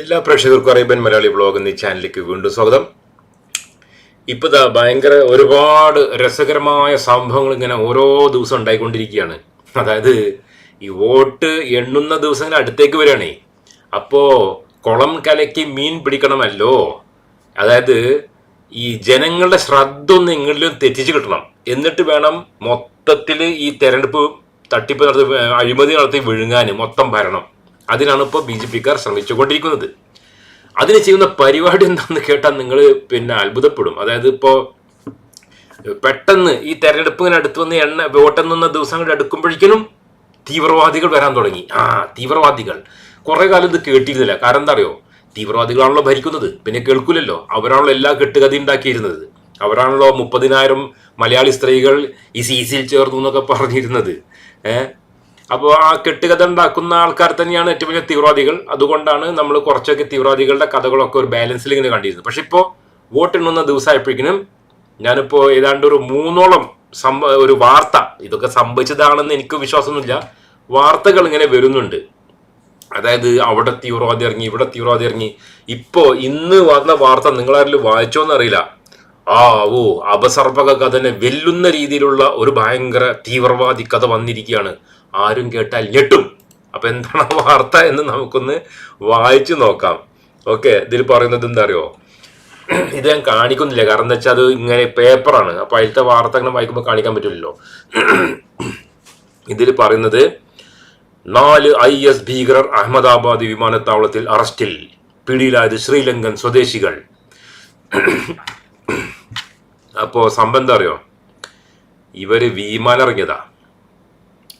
എല്ലാ പ്രേക്ഷകർക്കും Arabian Malayali blog എന്നീ ചാനലിലേക്ക് വീണ്ടും സ്വാഗതം. ഇപ്പൊ ദാ ഭയങ്കര ഒരുപാട് രസകരമായ സംഭവങ്ങൾ ഇങ്ങനെ ഓരോ ദിവസം ഉണ്ടായിക്കൊണ്ടിരിക്കുകയാണ്. അതായത് ഈ വോട്ട് എണ്ണുന്ന ദിവസങ്ങൾ അടുത്തേക്ക് വരികയാണേ. അപ്പോ കുളം കലക്കി മീൻ പിടിക്കണമല്ലോ. അതായത് ഈ ജനങ്ങളുടെ ശ്രദ്ധ ഒന്ന് എങ്ങനെയും തെറ്റിച്ച് കിട്ടണം. എന്നിട്ട് വേണം മൊത്തത്തിൽ ഈ തെരഞ്ഞെടുപ്പ് തട്ടിപ്പ് നടത്തി അഴിമതി നടത്തി വിഴുങ്ങാൻ മൊത്തം ഭരണം. അതിനാണ് ഇപ്പോൾ ബി ജെ പിക്കാർ ശ്രമിച്ചുകൊണ്ടിരിക്കുന്നത്. അതിന് ചെയ്യുന്ന പരിപാടി എന്താണെന്ന് കേട്ടാൽ നിങ്ങൾ പിന്നെ അത്ഭുതപ്പെടും. അതായത് ഇപ്പോൾ പെട്ടെന്ന് ഈ തെരഞ്ഞെടുപ്പ് ഇങ്ങനെ അടുത്ത് വന്ന് എണ്ണ വോട്ടെണ്ണുന്ന ദിവസങ്ങൾ അടുക്കുമ്പോഴേക്കും തീവ്രവാദികൾ വരാൻ തുടങ്ങി. ആ തീവ്രവാദികൾ. കുറേ കാലം ഇത് കേട്ടിരുന്നില്ല. കാരണം എന്താ അറിയോ? തീവ്രവാദികളാണല്ലോ ഭരിക്കുന്നത്. പിന്നെ കേൾക്കൂലല്ലോ. അവരാണല്ലോ എല്ലാ കെട്ടുകഥ ഉണ്ടാക്കിയിരുന്നത്. അവരാണല്ലോ മുപ്പതിനായിരം മലയാളി സ്ത്രീകൾ ഈ സി സിയിൽ ചേർന്നു എന്നൊക്കെ പറഞ്ഞിരുന്നത്. ഏഹ് അപ്പോൾ ആ കെട്ടുകഥ ഉണ്ടാക്കുന്ന ആൾക്കാർ തന്നെയാണ് ഏറ്റവും വലിയ തീവ്രവാദികൾ. അതുകൊണ്ടാണ് നമ്മൾ കുറച്ചൊക്കെ തീവ്രവാദികളുടെ കഥകളൊക്കെ ഒരു ബാലൻസിൽ ഇങ്ങനെ കണ്ടിരുന്നത്. പക്ഷെ ഇപ്പോൾ വോട്ട് എണ്ണുന്ന ദിവസമായപ്പോഴേക്കും ഞാനിപ്പോൾ ഏതാണ്ട് ഒരു മൂന്നോളം സംഭ ഒരു വാർത്ത ഇതൊക്കെ സംഭവിച്ചതാണെന്ന് എനിക്ക് വിശ്വാസമൊന്നുമില്ല. വാർത്തകൾ ഇങ്ങനെ വരുന്നുണ്ട്. അതായത് അവിടെ തീവ്രവാദി ഇറങ്ങി ഇവിടെ തീവ്രവാദി ഇറങ്ങി. ഇപ്പോൾ ഇന്ന് വന്ന വാർത്ത നിങ്ങളാരിലും വായിച്ചോന്ന് അറിയില്ല. ആ ഓ അപസർപ്പക കഥനെ വെല്ലുന്ന രീതിയിലുള്ള ഒരു ഭയങ്കര തീവ്രവാദി കഥ വന്നിരിക്കുകയാണ്. ആരും കേട്ടാൽ ഞെട്ടും. അപ്പൊ എന്താണ് ആ വാർത്ത എന്ന് നമുക്കൊന്ന് വായിച്ചു നോക്കാം. ഓക്കെ ഇതിൽ പറയുന്നത് എന്താ അറിയോ ഇത് ഞാൻ കാണിക്കുന്നില്ല. കാരണം എന്താ വെച്ചാൽ അത് ഇങ്ങനെ പേപ്പറാണ്. അപ്പൊ അതിലത്തെ വാർത്ത അങ്ങനെ വായിക്കുമ്പോൾ കാണിക്കാൻ പറ്റില്ലല്ലോ. ഇതിൽ പറയുന്നത് നാല് ഐ എസ് ഭീകരർ അഹമ്മദാബാദ് വിമാനത്താവളത്തിൽ അറസ്റ്റിൽ. പിടിയിലായത് ശ്രീലങ്കൻ സ്വദേശികൾ. അപ്പോ സംബന്ധം അറിയോ? ഇവർ വിമാനം ഇറങ്ങിയതാ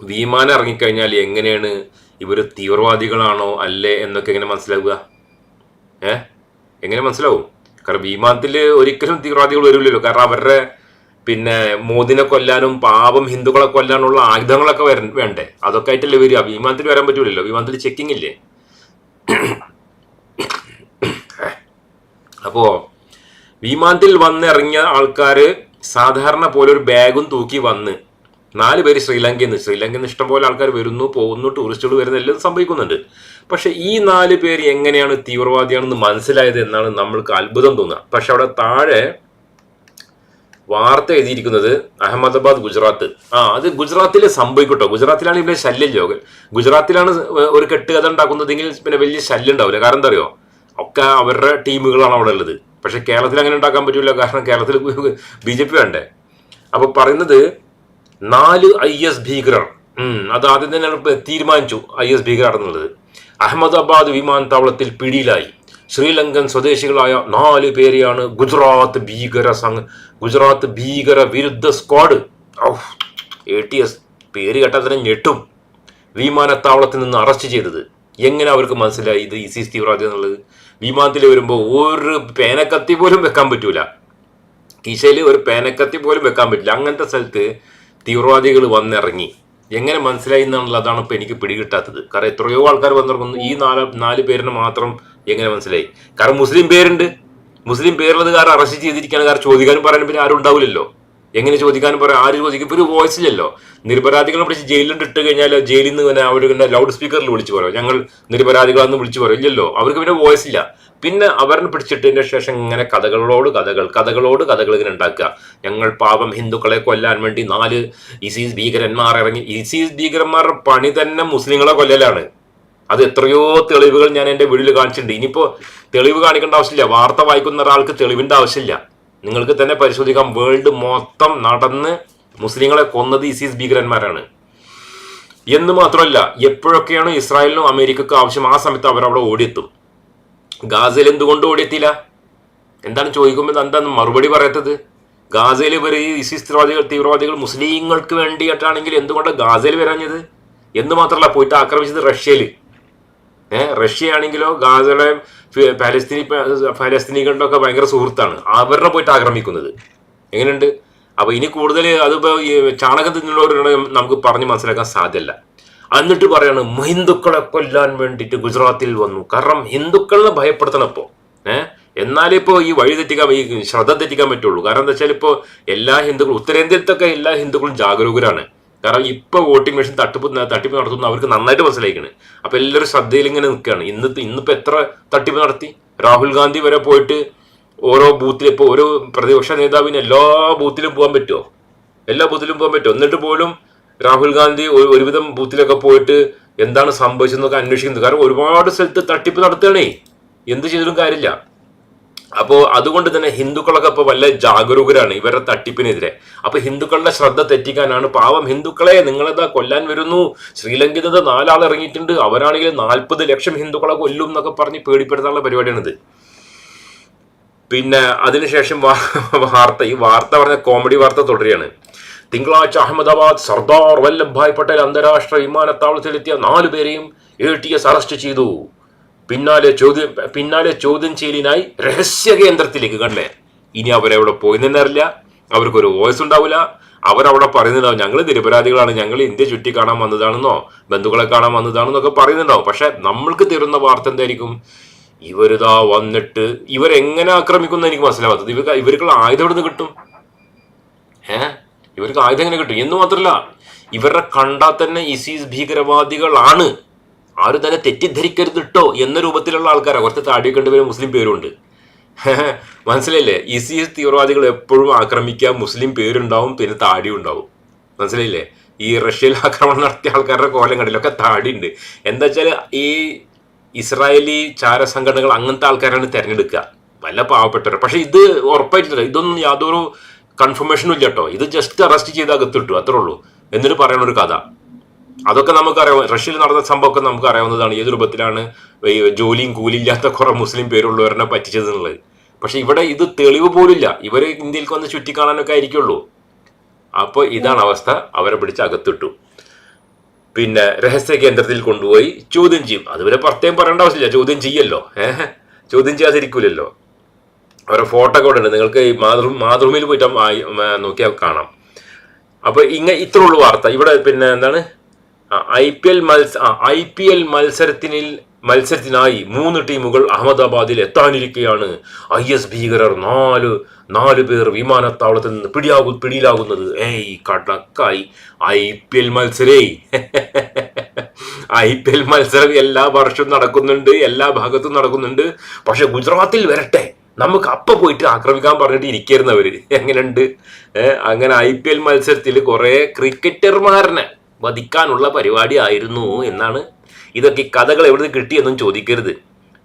വിമാനം ഇറങ്ങിക്കഴിഞ്ഞാൽ എങ്ങനെയാണ് ഇവർ തീവ്രവാദികളാണോ അല്ലേ എന്നൊക്കെ എങ്ങനെ മനസ്സിലാവുക? ഏ? എങ്ങനെ മനസ്സിലാവും? കാരണം വിമാനത്തിൽ ഒരിക്കലും തീവ്രവാദികൾ വരില്ലല്ലോ. കാരണം അവരുടെ പിന്നെ മോദിനെ കൊല്ലാനും പാപം ഹിന്ദുക്കളെ കൊല്ലാനുള്ള ആയുധങ്ങളൊക്കെ വര വേണ്ടേ? അതൊക്കെ ആയിട്ടല്ലേ വരിക. വിമാനത്തിൽ വരാൻ പറ്റൂലല്ലോ. വിമാനത്തിൽ ചെക്കിംഗ് ഇല്ലേ? അപ്പോ വിമാനത്തിൽ വന്നിറങ്ങിയ ആൾക്കാര് സാധാരണ പോലെ ഒരു ബാഗും തൂക്കി വന്ന് നാല് പേര് ശ്രീലങ്കയിൽ നിന്ന് ശ്രീലങ്കയിൽ നിന്ന് ഇഷ്ടംപോലെ ആൾക്കാർ വരുന്നു പോകുന്നു ടൂറിസ്റ്റുകൾ വരുന്ന എല്ലാം സംഭവിക്കുന്നുണ്ട്. പക്ഷെ ഈ നാല് പേര് എങ്ങനെയാണ് തീവ്രവാദിയാണെന്ന് മനസ്സിലായത് എന്നാണ് നമ്മൾക്ക് അത്ഭുതം തോന്നുക. പക്ഷെ അവിടെ താഴെ വാർത്ത എഴുതിയിരിക്കുന്നത് അഹമ്മദാബാദ് ഗുജറാത്ത്. ആ അത് ഗുജറാത്തിൽ സംഭവിക്കട്ടോ. ഗുജറാത്തിലാണ് ഇവിടെ ശല്യം ലോകൽ ഗുജറാത്തിലാണ് ഒരു കെട്ടുകഥ ഉണ്ടാക്കുന്നതെങ്കിൽ പിന്നെ വലിയ ശല്യം ഉണ്ടാവില്ല. കാരണം എന്താ അറിയോ? ഒക്കെ അവരുടെ ടീമുകളാണ് അവിടെ ഉള്ളത്. പക്ഷെ കേരളത്തിൽ അങ്ങനെ ഉണ്ടാക്കാൻ പറ്റില്ല കാരണം കേരളത്തിൽ ബി ജെ പി വേണ്ടേ? അപ്പൊ പറയുന്നത് നാല് ഐ എസ് ഭീകരർ. അത് ആദ്യം തന്നെ തീരുമാനിച്ചു ഐ എസ് ഭീകരർ എന്നുള്ളത് അഹമ്മദാബാദ് വിമാനത്താവളത്തിൽ പിടിയിലായി. ശ്രീലങ്കൻ സ്വദേശികളായ നാല് പേരെയാണ് ഗുജറാത്ത് ഭീകര സംഘ ഗുജറാത്ത് ഭീകര വിരുദ്ധ സ്ക്വാഡ്. എ ടി എസ് പേര് കേട്ടാൽ തന്നെ ഞെട്ടും. വിമാനത്താവളത്തിൽ നിന്ന് അറസ്റ്റ് ചെയ്തത്. എങ്ങനെ അവർക്ക് മനസ്സിലായി ഇത് ഇസിസ് തീവ്രവാദി എന്നുള്ളത്? വിമാനത്തിൽ വരുമ്പോൾ ഒരു പേനക്കത്തി പോലും വെക്കാൻ പറ്റൂല. കീശയിൽ ഒരു പേനക്കത്തി പോലും വെക്കാൻ പറ്റില്ല. അങ്ങനത്തെ സ്ഥലത്ത് തീവ്രവാദികൾ വന്നിറങ്ങി. എങ്ങനെ മനസ്സിലായി അതാണ് ഇപ്പൊ എനിക്ക് പിടികിട്ടാത്തത്. കാരണം എത്രയോ ആൾക്കാർ വന്നിറങ്ങുന്നു. ഈ നാല് നാല് പേരിന് മാത്രം എങ്ങനെ മനസ്സിലായി? കാരണം മുസ്ലിം പേരുണ്ട്. മുസ്ലിം പേരുള്ളത് കാരണം അറസ്റ്റ് ചെയ്തിരിക്കുകയാണ്. കാരണം ചോദിക്കാനും പറയാനും പിന്നെ ആരും ഉണ്ടാവില്ലല്ലോ. എങ്ങനെ ചോദിക്കാനും പറയാം ആര് ചോദിക്കും? ഒരു വോയിസ് ഇല്ലല്ലോ. നിരപരാധികളെ പിടിച്ച് ജയിലിൽ ഇട്ട് കഴിഞ്ഞാൽ ജയിലിൽ നിന്ന് പിന്നെ അവർ പിന്നെ ലൗഡ് സ്പീക്കറിൽ വിളിച്ചു പറയും. ഞങ്ങൾ നിരപരാധികളാന്ന് വിളിച്ചു പറയും. ഇല്ലല്ലോ. അവർക്ക് പിന്നെ വോയിസ് ഇല്ല. പിന്നെ അവരെ പിടിച്ചിട്ടതിന്റെ ശേഷം ഇങ്ങനെ കഥകളോട് കഥകൾ കഥകളോട് കഥകൾ ഇങ്ങനെ ഉണ്ടാക്കുക. ഞങ്ങൾ പാപം ഹിന്ദുക്കളെ കൊല്ലാൻ വേണ്ടി നാല് ഇസീസ് ഭീകരന്മാർ ഇറങ്ങി. ഇസീസ് ഭീകരന്മാരുടെ പണി തന്നെ മുസ്ലിങ്ങളെ കൊല്ലലാണ്. അത് എത്രയോ തെളിവുകൾ ഞാൻ എന്റെ വീട്ടിൽ കാണിച്ചിട്ടുണ്ട്. ഇനിയിപ്പോ തെളിവ് കാണിക്കേണ്ട ആവശ്യമില്ല. വാർത്ത വായിക്കുന്ന ഒരാൾക്ക് തെളിവിന്റെ ആവശ്യമില്ല. നിങ്ങൾക്ക് തന്നെ പരിശോധിക്കാം. വേൾഡ് മൊത്തം നടന്ന് മുസ്ലിങ്ങളെ കൊന്നത് ഇസീസ് ഭീകരന്മാരാണ്. എന്ന് മാത്രമല്ല എപ്പോഴൊക്കെയാണ് ഇസ്രായേലിനും അമേരിക്കക്കും ആവശ്യം? ആ സമയത്ത് അവരവിടെ ഓടിയെത്തും. ഗാസയിൽ എന്തുകൊണ്ട് ഓടിയെത്തിയില്ല? എന്താണ് ചോദിക്കുമ്പോൾ എന്താണ് മറുപടി പറയത്തത്? ഗാസയിൽ ഇവർ ഈ ഇസിസ് തീവ്രവാദികൾ തീവ്രവാദികൾ മുസ്ലിങ്ങൾക്ക് വേണ്ടിയിട്ടാണെങ്കിൽ എന്തുകൊണ്ട് ഗാസയിൽ വരാഞ്ഞത്? എന്ന് മാത്രമല്ല പോയിട്ട് ആക്രമിച്ചത് റഷ്യയിൽ റഷ്യ ആണെങ്കിലോ ഗാസയുടെ പാലസ്തീനി പാലസ്തീനികളുടെ ഒക്കെ ഭയങ്കര സുഹൃത്താണ്. അവരുടെ പോയിട്ട് ആക്രമിക്കുന്നത്. എങ്ങനെയുണ്ട്? അപ്പൊ ഇനി കൂടുതൽ അതിപ്പോ ഈ ചാണകം തിന്നുള്ളവരാണ് നമുക്ക് പറഞ്ഞ് മനസ്സിലാക്കാൻ സാധ്യല്ല. എന്നിട്ട് പറയാണ് ഹിന്ദുക്കളെ കൊല്ലാൻ വേണ്ടിയിട്ട് ഗുജറാത്തിൽ വന്നു. കാരണം ഹിന്ദുക്കളെ ഭയപ്പെടുത്തണം ഇപ്പോ. ഏഹ് എന്നാലേ ഇപ്പോൾ ഈ വഴി തെറ്റിക്കാൻ ഈ ശ്രദ്ധ തെറ്റിക്കാൻ പറ്റുള്ളൂ. കാരണം എന്താ വെച്ചാൽ ഇപ്പോൾ എല്ലാ ഹിന്ദുക്കളും ഉത്തരേന്ത്യയിലത്തൊക്കെ എല്ലാ ഹിന്ദുക്കളും ജാഗരൂകരാണ്. കാരണം ഇപ്പൊ വോട്ടിംഗ് മെഷീൻ തട്ടിപ്പ് തട്ടിപ്പ് നടത്തുന്ന അവർക്ക് നന്നായിട്ട് മനസ്സിലായിക്കണ്. അപ്പൊ എല്ലാവരും ശ്രദ്ധയിൽ ഇങ്ങനെ നിൽക്കുകയാണ്. ഇന്ന് ഇന്നിപ്പോ എത്ര തട്ടിപ്പ് നടത്തി? രാഹുൽ ഗാന്ധി വരെ പോയിട്ട് ഓരോ ബൂത്തിൽ ഇപ്പോൾ ഓരോ പ്രതിപക്ഷ നേതാവിന് എല്ലാ ബൂത്തിലും പോകാൻ പറ്റുമോ എല്ലാ ബൂത്തിലും പോകാൻ പറ്റുമോ എന്നിട്ട് പോലും രാഹുൽ ഗാന്ധി ഒരുവിധം ബൂത്തിലൊക്കെ പോയിട്ട് എന്താണ് സംഭവിച്ചതെന്നൊക്കെ അന്വേഷിക്കുന്നത് കാരണം ഒരുപാട് സ്ഥലത്ത് തട്ടിപ്പ് നടത്തുകയാണേ. എന്ത് ചെയ്തിട്ടും കാര്യമില്ല. അപ്പോൾ അതുകൊണ്ട് തന്നെ ഹിന്ദുക്കളൊക്കെ ഇപ്പോൾ വല്ല ജാഗരൂകരാണ് ഇവരുടെ തട്ടിപ്പിനെതിരെ. അപ്പോൾ ഹിന്ദുക്കളുടെ ശ്രദ്ധ തെറ്റിക്കാനാണ് പാവം ഹിന്ദുക്കളെ നിങ്ങളെന്താ കൊല്ലാൻ വരുന്നു? ശ്രീലങ്കയിൽ നാലാൾ ഇറങ്ങിയിട്ടുണ്ട് അവരാണെങ്കിൽ നാൽപ്പത് ലക്ഷം ഹിന്ദുക്കളെ കൊല്ലും എന്നൊക്കെ പറഞ്ഞ് പേടിപ്പെടുത്താനുള്ള പരിപാടിയാണിത്. പിന്നെ അതിനുശേഷം വാർത്ത ഈ വാർത്ത പറഞ്ഞ കോമഡി വാർത്ത തുടരുകയാണ്. തിങ്കളാഴ്ച അഹമ്മദാബാദ് സർദാർ വല്ലഭായ് പട്ടേൽ അന്താരാഷ്ട്ര വിമാനത്താവളത്തിലെത്തിയ നാലു പേരെയും എ ടി എസ് അറസ്റ്റ് ചെയ്തു. പിന്നാലെ ചോദ്യം പിന്നാലെ ചോദ്യം ചെയ്യലിനായി രഹസ്യ കേന്ദ്രത്തിലേക്ക് കണ്ടേ ഇനി അവരവിടെ പോയി നിന്നറില്ല അവർക്കൊരു വോയിസ് ഉണ്ടാവില്ല അവരവിടെ പറയുന്നുണ്ടാവും ഞങ്ങൾ നിരപരാധികളാണ്. ഞങ്ങൾ ഇന്ത്യ ചുറ്റി കാണാൻ വന്നതാണെന്നോ ബന്ധുക്കളെ കാണാൻ വന്നതാണെന്നൊക്കെ പറയുന്നുണ്ടാവും. പക്ഷെ നമ്മൾക്ക് തരുന്ന വാർത്ത എന്തായിരിക്കും? ഇവരിതാ വന്നിട്ട് ഇവരെങ്ങനെ ആക്രമിക്കുന്ന എനിക്ക് മനസ്സിലാവാത്തത് ഇവർക്ക് ഇവർക്കുള്ള ആയുധം എവിടെ നിന്ന് കിട്ടും? ഏ? ഇവർക്ക് ആയുധം എങ്ങനെ കിട്ടും? എന്ന് മാത്രമല്ല ഇവരുടെ കണ്ടാൽ തന്നെ ഇസീസ് ഭീകരവാദികളാണ്. ആരും തന്നെ തെറ്റിദ്ധരിക്കരുത് കേട്ടോ എന്ന രൂപത്തിലുള്ള ആൾക്കാരാണ് കുറച്ച് താടി കണ്ടുവരും മുസ്ലിം പേരുണ്ട്. മനസ്സിലായില്ലേ? ഇസിഎസ് തീവ്രവാദികൾ എപ്പോഴും ആക്രമിക്കാൻ മുസ്ലിം പേരുണ്ടാവും പിന്നെ താടിയും ഉണ്ടാവും മനസ്സിലായില്ലേ? ഈ റഷ്യയിൽ ആക്രമണം നടത്തിയ ആൾക്കാരുടെ കോലം താടി ഉണ്ട് എന്താ വെച്ചാൽ ഈ ഇസ്രായേലി ചാര സംഘടനകൾ അങ്ങനത്തെ ആൾക്കാരാണ് തിരഞ്ഞെടുക്കുക. വല്ല പാവപ്പെട്ടവർ പക്ഷെ ഇത് ഉറപ്പായിട്ടില്ല. ഇതൊന്നും യാതൊരു കൺഫർമേഷനും ഇല്ല കേട്ടോ ഇത് ജസ്റ്റ് അറസ്റ്റ് ചെയ്ത് അകത്തിട്ടു. അത്രേ ഉള്ളൂ. എന്നിട്ട് പറയണ ഒരു കഥ. അതൊക്കെ നമുക്കറിയാം. റഷ്യയിൽ നടന്ന സംഭവമൊക്കെ നമുക്ക് അറിയാവുന്നതാണ് ഏത് രൂപത്തിലാണ് ജോലിയും കൂലിയില്ലാത്ത കുറെ മുസ്ലിം പേരുള്ളവരെ പറ്റിച്ചത് എന്നുള്ളത് പക്ഷെ ഇവിടെ ഇത് തെളിവ് പോലില്ല ഇവർ ഇന്ത്യയിലേക്ക് വന്ന് ചുറ്റിക്കാണാനൊക്കെ ആയിരിക്കുള്ളൂ. അപ്പോൾ ഇതാണ് അവസ്ഥ. അവരെ പിടിച്ച് അകത്തിട്ടു. പിന്നെ രഹസ്യ കേന്ദ്രത്തിൽ കൊണ്ടുപോയി ചോദ്യം ചെയ്യും. അതുവരെ പ്രത്യേകം പറയേണ്ട ആവശ്യമില്ല. ചോദ്യം ചെയ്യല്ലോ. ഏഹ് ചോദ്യം ചെയ്യാതിരിക്കൂലല്ലോ. അവരുടെ ഫോട്ടോ ഒക്കെ ഉണ്ട് നിങ്ങൾക്ക് മാതൃ മാതൃഭൂമിയിൽ പോയിട്ട് നോക്കിയാൽ കാണാം. അപ്പൊ ഇങ്ങ ഇത്ര ഉള്ളു വാർത്ത. ഇവിടെ പിന്നെ എന്താണ്? ഐ പി എൽ മത്സ ഐ പി എൽ മത്സരത്തിനിൽ മത്സരത്തിനായി മൂന്ന് ടീമുകൾ അഹമ്മദാബാദിൽ എത്താനിരിക്കെയാണ്. ഐ എസ് ഭീകരർ നാല് നാല് പേർ വിമാനത്താവളത്തിൽ നിന്ന് പിടിയാകു പിടിയിലാകുന്നത്. ഏയ് കടക്കായി. ഐ പി എൽ മത്സരേ. ഐ പി എൽ മത്സരം എല്ലാ വർഷവും നടക്കുന്നുണ്ട് എല്ലാ ഭാഗത്തും നടക്കുന്നുണ്ട്. പക്ഷെ ഗുജറാത്തിൽ വരട്ടെ. നമുക്ക് അപ്പ പോയിട്ട് ആക്രമിക്കാൻ പറഞ്ഞിട്ട് ഇരിക്കരുന്നവര് എങ്ങനെയുണ്ട്? അങ്ങനെ ഐ പി എൽ മത്സരത്തിൽ കുറെ ക്രിക്കറ്റർമാരനെ വധിക്കാനുള്ള പരിപാടി ആയിരുന്നു എന്നാണ്. ഇതൊക്കെ കഥകൾ എവിടെ നിന്ന് കിട്ടിയെന്നും ചോദിക്കരുത്.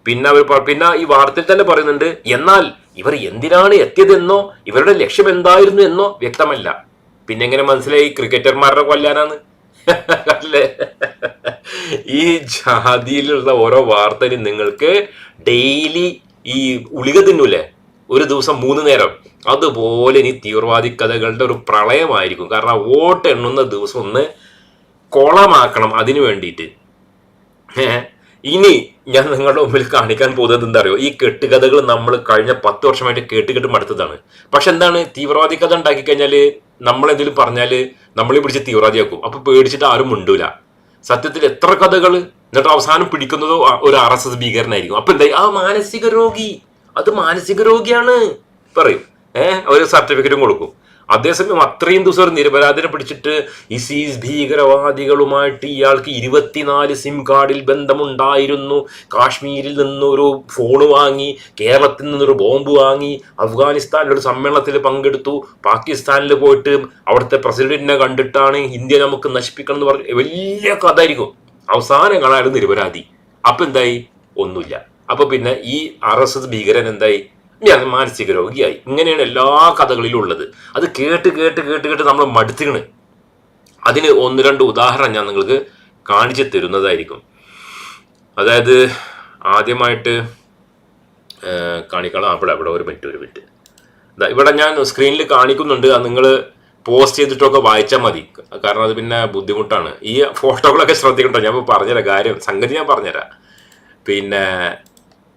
പിന്നെ അവർ പിന്നെ ഈ വാർത്തയിൽ തന്നെ പറയുന്നുണ്ട് എന്നാൽ ഇവർ എന്തിനാണ് എത്തിയതെന്നോ ഇവരുടെ ലക്ഷ്യം എന്തായിരുന്നു എന്നോ വ്യക്തമല്ല. പിന്നെ എങ്ങനെ മനസ്സിലായി? ക്രിക്കറ്റർമാരുടെ കൊല്ലാനാണ് അല്ലേ? ഈ ജാതിയിലുള്ള ഓരോ വാർത്തയും നിങ്ങൾക്ക് ഡെയിലി ഈ ഉളിക തിന്നൂലേ? ഒരു ദിവസം മൂന്ന് നേരം. അതുപോലെ ഇനി തീവ്രവാദി കഥകളുടെ ഒരു പ്രളയമായിരിക്കും. കാരണം വോട്ട് എണ്ണുന്ന ദിവസം ഒന്ന് കോളമാക്കണം അതിനു വേണ്ടിയിട്ട്. ഇനി ഞാൻ നിങ്ങളുടെ മുമ്പിൽ കാണിക്കാൻ പോകുന്നത് എന്താ അറിയോ ഈ കെട്ടുകഥകൾ നമ്മൾ കഴിഞ്ഞ പത്ത് വർഷമായിട്ട് കേട്ട് കേട്ട് മടുത്തതാണ് പക്ഷെ എന്താണ്? തീവ്രവാദി കഥ ഉണ്ടാക്കി കഴിഞ്ഞാൽ നമ്മൾ എന്തെങ്കിലും പറഞ്ഞാൽ നമ്മളെ പിടിച്ച് തീവ്രവാദിയാക്കും. അപ്പൊ പേടിച്ചിട്ട് ആരും മുണ്ടൂല. സത്യത്തിൽ എത്ര കഥകൾ എന്നിട്ട് അവസാനം പിടിക്കുന്നതോ ഒരു ആർ എസ് എസ് ഭീകരനായിരിക്കും. അപ്പൊ എന്തായി? ആ മാനസിക രോഗി. അത് മാനസിക രോഗിയാണ്. പറയും. ഏഹ് ഒരു സർട്ടിഫിക്കറ്റും കൊടുക്കും. അതേസമയം അത്രയും ദിവസം ഒരു നിരപരാധിനെ പിടിച്ചിട്ട് ഇസീസ് ഭീകരവാദികളുമായിട്ട് ഇയാൾക്ക് ഇരുപത്തിനാല് സിം കാർഡിൽ ബന്ധമുണ്ടായിരുന്നു. കാശ്മീരിൽ നിന്നൊരു ഫോൺ വാങ്ങി കേരളത്തിൽ നിന്നൊരു ബോംബ് വാങ്ങി അഫ്ഗാനിസ്ഥാനിൽ ഒരു സമ്മേളനത്തിൽ പങ്കെടുത്തു. പാകിസ്ഥാനിൽ പോയിട്ട് അവിടുത്തെ പ്രസിഡന്റിനെ കണ്ടിട്ടാണ് ഇന്ത്യ നമുക്ക് നശിപ്പിക്കണം എന്ന് പറഞ്ഞ വലിയ കഥ ആയിരിക്കും അവസാനം നിരപരാധി. അപ്പൊ എന്തായി ഒന്നുമില്ല. അപ്പൊ പിന്നെ ഈ ആർ എസ് എസ് ഭീകരൻ എന്തായി? ഞാൻ മാനസിക രോഗിയായി. ഇങ്ങനെയാണ് എല്ലാ കഥകളിലും ഉള്ളത്. അത് കേട്ട് കേട്ട് കേട്ട് കേട്ട് നമ്മൾ മടുത്തിക്കണ്. അതിന് ഒന്ന് രണ്ട് ഉദാഹരണം ഞാൻ നിങ്ങൾക്ക് കാണിച്ചു തരുന്നതായിരിക്കും. അതായത് ആദ്യമായിട്ട് കാണിക്കണം. അവിടെ അവിടെ ഒരു മിനിറ്റ് ഒരു മിനിറ്റ്. ഇവിടെ ഞാൻ സ്ക്രീനിൽ കാണിക്കുന്നുണ്ട്. അത് നിങ്ങൾ പോസ്റ്റ് ചെയ്തിട്ടൊക്കെ വായിച്ചാൽ മതി. കാരണം അത് പിന്നെ ബുദ്ധിമുട്ടാണ്. ഈ ഫോട്ടോകളൊക്കെ ശ്രദ്ധിക്കട്ടോ ഞാൻ പറഞ്ഞുതരാം കാര്യം. സംഗതി ഞാൻ പറഞ്ഞുതരാം. പിന്നെ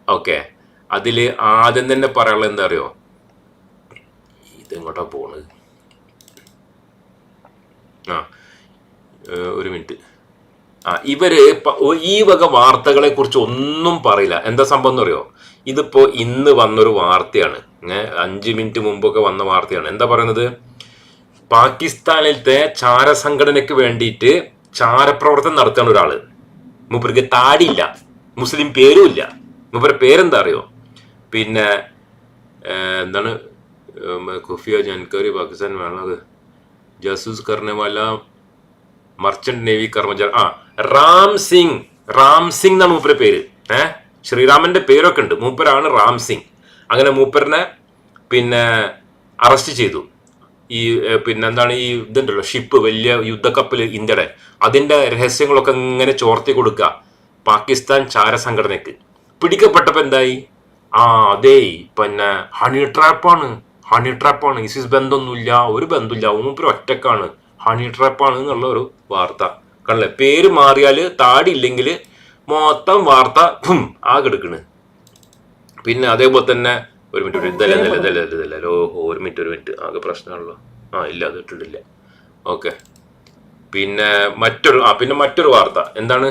ഓക്കെ. അതിൽ ആദ്യം തന്നെ പറയാനുള്ളത് എന്താ അറിയോ ഇതെങ്ങോട്ടാ പോണത്? ആ ഒരു മിനിറ്റ്. ആ ഇവർ ഈ വക വാർത്തകളെ കുറിച്ച് ഒന്നും പറയില്ല. എന്താ സംഭവം എന്ന് അറിയോ ഇതിപ്പോ ഇന്ന് വന്നൊരു വാർത്തയാണ്. അഞ്ചു അഞ്ച് മിനിറ്റ് മുമ്പൊക്കെ വന്ന വാർത്തയാണ്. എന്താ പറയുന്നത്? പാകിസ്ഥാനിലത്തെ ചാരസംഘടനയ്ക്ക് വേണ്ടിയിട്ട് ചാരപ്രവർത്തനം നടത്തുന്ന ഒരാൾ. മൂപ്പർക്ക് താടിയില്ല. മുസ്ലിം പേരും ഇല്ല മൂപ്പരുടെ പേരെന്താ അറിയോ? പിന്നെ എന്താണ് ഖുഫിയ ജൻകറി പാകിസ്ഥാൻ വേണത് ജസൂസ് കർണവാല മർച്ചന്റ് നേവി കർമ്മചാര ആ റാം സിംഗ് റാം സിംഗ് എന്നാണ് മൂപ്പരെ പേര്. ഏഹ് ശ്രീരാമന്റെ പേരൊക്കെ ഉണ്ട്. മൂപ്പരാണ് റാം സിംഗ്. അങ്ങനെ മൂപ്പരനെ പിന്നെ അറസ്റ്റ് ചെയ്തു. ഈ പിന്നെ എന്താണ് ഈ ഇതുണ്ടല്ലോ ഷിപ്പ് വലിയ യുദ്ധക്കപ്പൽ ഇന്ത്യയുടെ. അതിന്റെ രഹസ്യങ്ങളൊക്കെ ഇങ്ങനെ ചോർത്തി കൊടുക്കുക പാകിസ്ഥാൻ ചാര സംഘടനയ്ക്ക് പിടിക്കപ്പെട്ടപ്പോ എന്തായി? ആ അതേ പിന്നെ ഹണി ട്രാപ്പാണ് ഹണി ട്രാപ്പാണ് ഇസിസ് ബന്ധമൊന്നുമില്ല ഒരു ബന്ധമില്ല മൂപ്പര് ഒറ്റക്കാണ്. ഹണി ട്രാപ്പാണ് എന്നുള്ള ഒരു വാർത്ത. കണ്ടല്ലേ? പേര് മാറിയാൽ താടിയില്ലെങ്കിൽ മൊത്തം വാർത്ത ആകെ എടുക്കണ്. പിന്നെ അതേപോലെ തന്നെ ഒരു മിനിറ്റ് ഒരു ഇതല്ല ഇതല്ല ഇതല്ല ഇതല്ല ഇതല്ല. ഓ ഒരു മിനിറ്റ് ഒരു മിനിറ്റ് ആകെ പ്രശ്നമാണല്ലോ. ആ ഇല്ല അത് ഇട്ടിട്ടില്ല. ഓക്കെ. പിന്നെ മറ്റൊരു ആ പിന്നെ മറ്റൊരു വാർത്ത. എന്താണ്?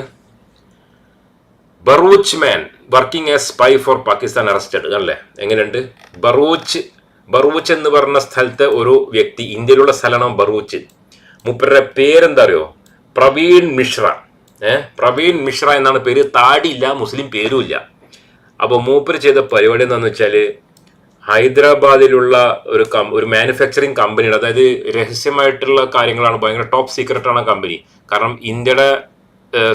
Bharuch man working a spy for Pakistan arrested അല്ലേ എങ്ങനെയുണ്ട്? ബറൂച്ച് ബറൂച്ച് എന്ന് പറഞ്ഞ സ്ഥലത്തെ ഒരു വ്യക്തി ഇന്ത്യയിലുള്ള സ്ഥലമാണ് ബറൂച്ച്. മൂപ്പരുടെ പേരെന്താ അറിയോ പ്രവീൺ മിശ്ര. ഏഹ് പ്രവീൺ മിശ്ര എന്നാണ് പേര്. താടിയില്ല മുസ്ലിം പേരുമില്ല. അപ്പോൾ മൂപ്പർ ചെയ്ത പരിപാടി എന്താണെന്ന് വെച്ചാൽ ഹൈദരാബാദിലുള്ള ഒരു കം ഒരു മാനുഫാക്ചറിങ് കമ്പനിയുടെ അതായത് രഹസ്യമായിട്ടുള്ള കാര്യങ്ങളാണ്. ഭയങ്കര ടോപ്പ് സീക്രട്ട് ആണ് കമ്പനി കാരണം ഇന്ത്യയുടെ